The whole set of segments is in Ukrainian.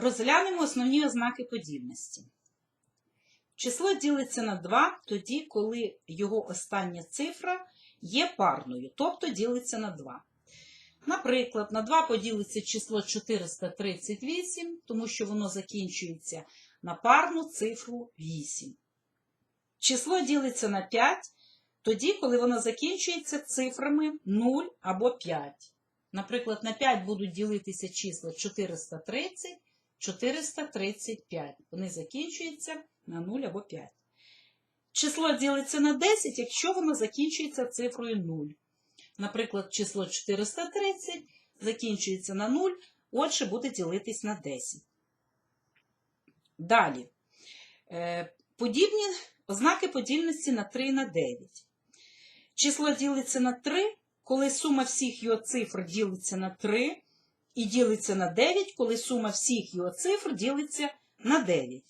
Розглянемо основні ознаки подібності. Число ділиться на 2 тоді, коли його остання цифра є парною, тобто ділиться на 2. Наприклад, на 2 поділиться число 438, тому що воно закінчується на парну цифру 8. Число ділиться на 5 тоді, коли воно закінчується цифрами 0 або 5. Наприклад, на 5 будуть ділитися числа 430, 435. Вони закінчуються на 0 або 5. Число ділиться на 10, якщо воно закінчується цифрою 0. Наприклад, число 430 закінчується на 0, отже, буде ділитись на 10. Далі. Е, Подібні ознаки подібності на 3 і на 9. Число ділиться на 3, коли сума всіх його цифр ділиться на 3, і ділиться на 9, коли сума всіх його цифр ділиться на 9.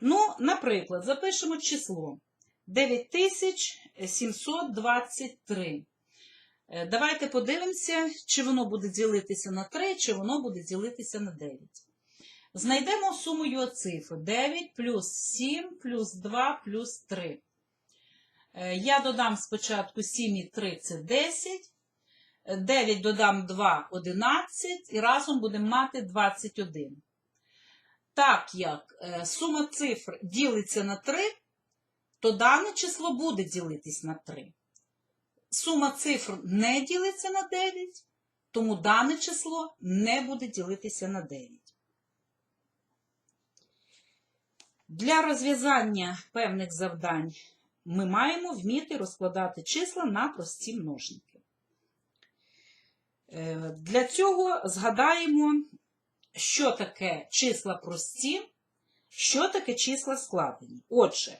Ну, наприклад, запишемо число 9723. Е, Давайте подивимося, чи воно буде ділитися на 3, чи воно буде ділитися на 9. Знайдемо суму його цифр. 9 плюс 7 плюс 2 плюс 3. Е, Я додам спочатку 7 і 3 це 10. 9 додам 2 11 і разом будемо мати 21. Так як е, сума цифр ділиться на 3, то дане число буде ділитись на 3. Сума цифр не ділиться на 9, тому дане число не буде ділитися на 9. Для розв'язання певних завдань ми маємо вміти розкладати числа на прості множники. Е, Для цього згадаємо, що таке числа прості, що таке числа складені. Отже,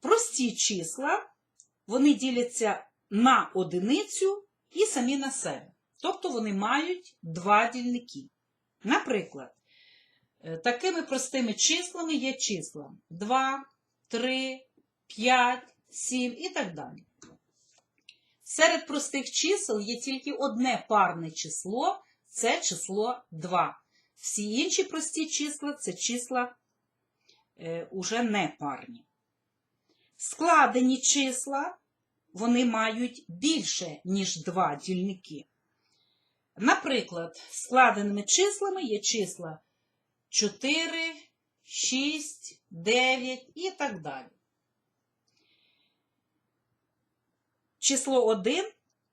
прості числа, вони діляться на одиницю і самі на себе. Тобто вони мають два дільники. Наприклад, е, такими простими числами є числа 2, 3, 5, 7 і так далі. Серед простих чисел є тільки одне парне число це число 2. Всі інші прості числа це числа е, уже не парні. Складені числа вони мають більше, ніж два дільники. Наприклад, складеними числами є числа 4, 6, 9 і так далі. Число 1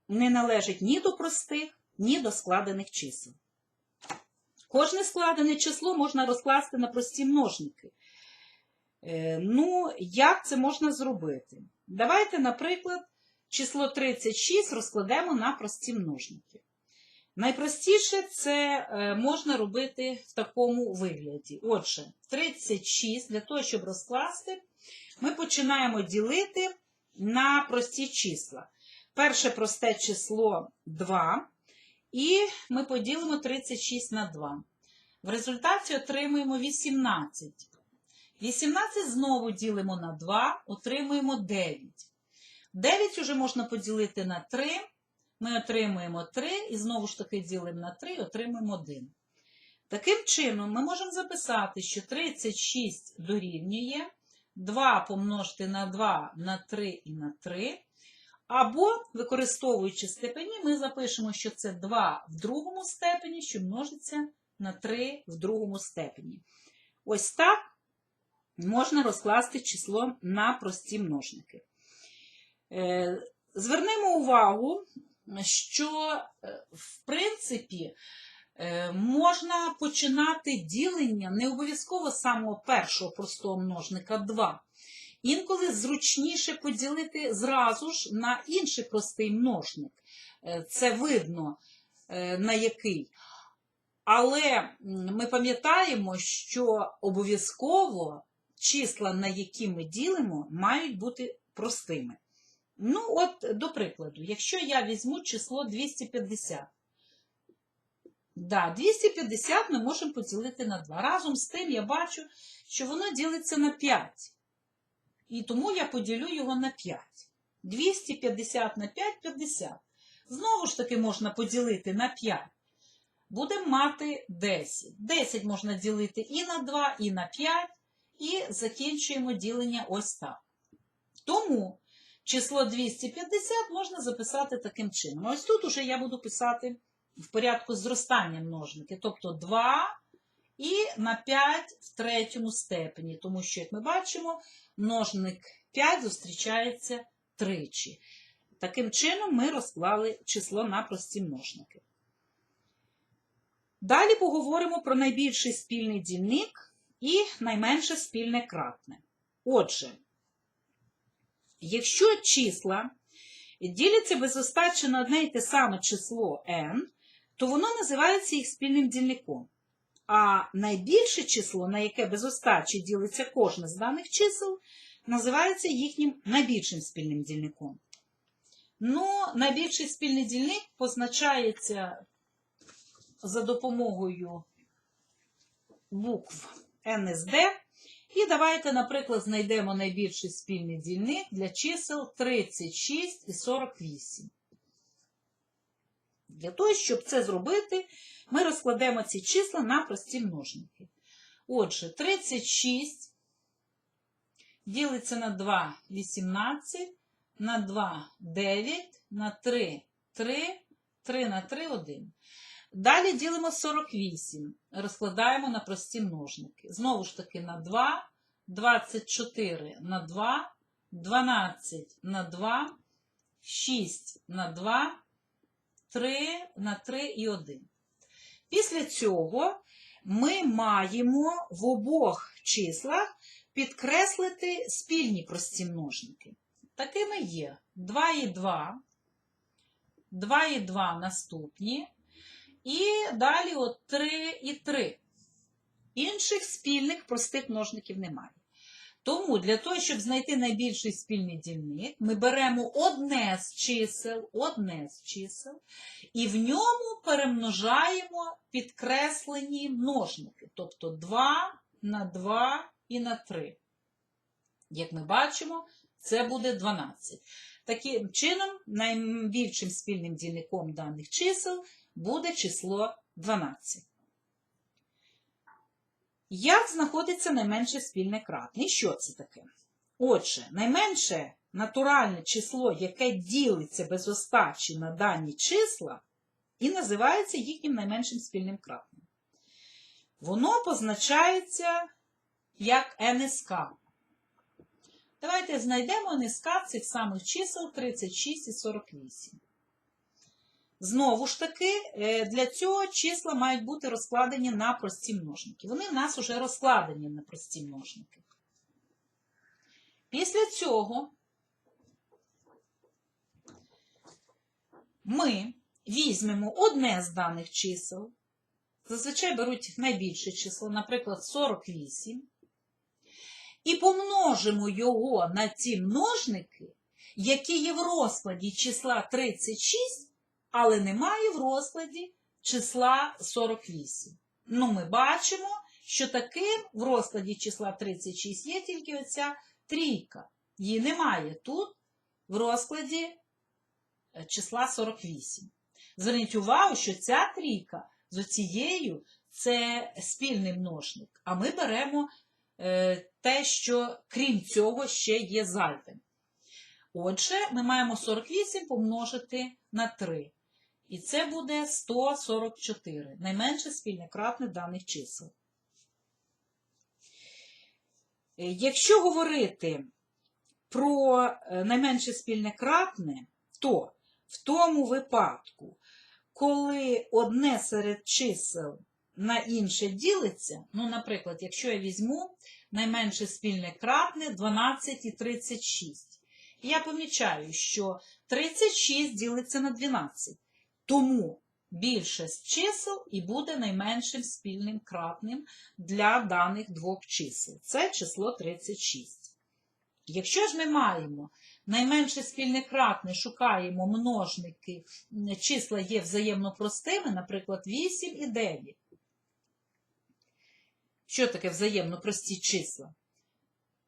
не належить ні до простих, ні до складених чисел. Кожне складене число можна розкласти на прості множники. Е, Ну, як це можна зробити? Давайте, наприклад, число 36 розкладемо на прості множники. Найпростіше це е, можна робити в такому вигляді. Отже, 36 для того, щоб розкласти, ми починаємо ділити на прості числа. Перше просте число 2, і ми поділимо 36 на 2. В результаті отримуємо 18. 18 знову ділимо на 2, отримуємо 9. 9 уже можна поділити на 3. Ми отримуємо 3 і знову ж таки ділимо на 3 і отримуємо 1. Таким чином, ми можемо записати, що 36 дорівнює 2 помножити на 2 на 3 і на 3. Або, використовуючи степені, ми запишемо, що це 2 в другому степені, що множиться на 3 в другому степені. Ось так можна розкласти число на прості множники. Е, Звернемо увагу, що, е, в принципі, можна починати ділення не обов'язково з самого першого простого множника 2. Інколи зручніше поділити зразу ж на інший простий множник. Е, Це видно е, на який. Але ми пам'ятаємо, що обов'язково числа, на які ми ділимо, мають бути простими. Ну, от, до прикладу, якщо я візьму число 250. Да, 250 ми можемо поділити на 2. Разом з тим я бачу, що воно ділиться на 5. І тому я поділю його на 5. 250 на 5 50. Знову ж таки можна поділити на 5. будемо мати 10. 10 можна ділити і на 2, і на 5, і закінчуємо ділення ось так. Тому число 250 можна записати таким чином. Ось тут уже я буду писати в порядку зростання множники, тобто 2 і на 5 в третьому степені, тому що, як ми бачимо, множник 5 зустрічається тричі. Таким чином ми розклали число на прості множники. Далі поговоримо про найбільший спільний дільник і найменше спільне кратне. Отже, якщо числа діляться без остачі на одне й те саме число n, то воно називається їх спільним дільником. А найбільше число, на яке без остачі ділиться кожне з даних чисел, називається їхнім найбільшим спільним дільником. Ну, найбільший спільний дільник позначається за допомогою букв НСД. І давайте, наприклад, знайдемо найбільший спільний дільник для чисел 36 і 48. Для того, щоб це зробити, ми розкладемо ці числа на прості множники. Отже, 36 ділиться на 2 18, на 2 9, на 3 3, 3 на 3 1. Dалі ділимо 48, розкладаємо на прості множники. Знову ж таки на 2, 24 на 2, 12 на 2, 6 на 2, 3 на 3 і 1. Після цього ми маємо в обох числах підкреслити спільні прості множники. Такими є 2 і 2, 2 і 2 наступні. І далі от 3 і 3. Інших спільних простих множників немає. Тому для того, щоб знайти найбільший спільний дільник, ми беремо одне з чисел, одне з чисел, і в ньому перемножаємо підкреслені множники, тобто 2 на 2 і на 3. Як ми бачимо, це буде 12. Таким чином, найбільшим спільним дільником даних чисел буде число 12. Як знаходиться найменше спільне кратне? І що це таке? Отже, найменше натуральне число, яке ділиться без остачі на дані числа, і називається їхнім найменшим спільним кратним. Воно позначається як НСК. Давайте знайдемо НСК цих самих чисел 36 і 48. Знову ж таки, е, для цього числа мають бути розкладені на прості множники. Вони в нас вже розкладені на прості множники. Після цього ми візьмемо одне з даних чисел, зазвичай беруть найбільше число, наприклад, 48, і помножимо його на ті множники, які є в розкладі числа 36 але немає в розкладі числа 48. Ну, ми бачимо, що таким в розкладі числа 36 є тільки оця трійка. Її немає тут в розкладі е, числа 48. Зверніть увагу, що ця трійка з оцією це спільний множник, а ми беремо е, те, що крім цього ще є зайвим. Отже, ми маємо 48 помножити на 3. І це буде 144, найменше спільне кратне даних чисел. Е, Якщо говорити про е, найменше спільне кратне, то в тому випадку, коли одне серед чисел на інше ділиться, ну, наприклад, якщо я візьму найменше спільне кратне 12 і 36, я помічаю, що 36 ділиться на 12. Тому більше з чисел і буде найменшим спільним кратним для даних двох чисел. Це число 36. Якщо ж ми маємо найменше спільне кратне, шукаємо множники, числа є взаємно простими, наприклад, 8 і 9. Що таке взаємно прості числа?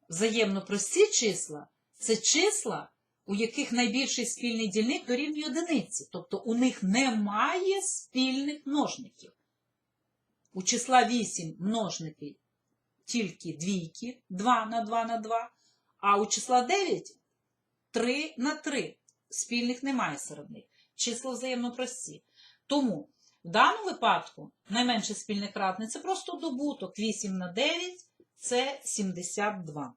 Взаємно прості числа це числа, у яких найбільший спільний дільник дорівнює одиниці. Тобто у них немає спільних множників. У числа 8 множники тільки двійки, 2 на 2 на 2, а у числа 9 3 на 3. Спільних немає серед них. Числа взаємно прості. Тому в даному випадку найменше спільне кратне це просто добуток 8 на 9 це 72.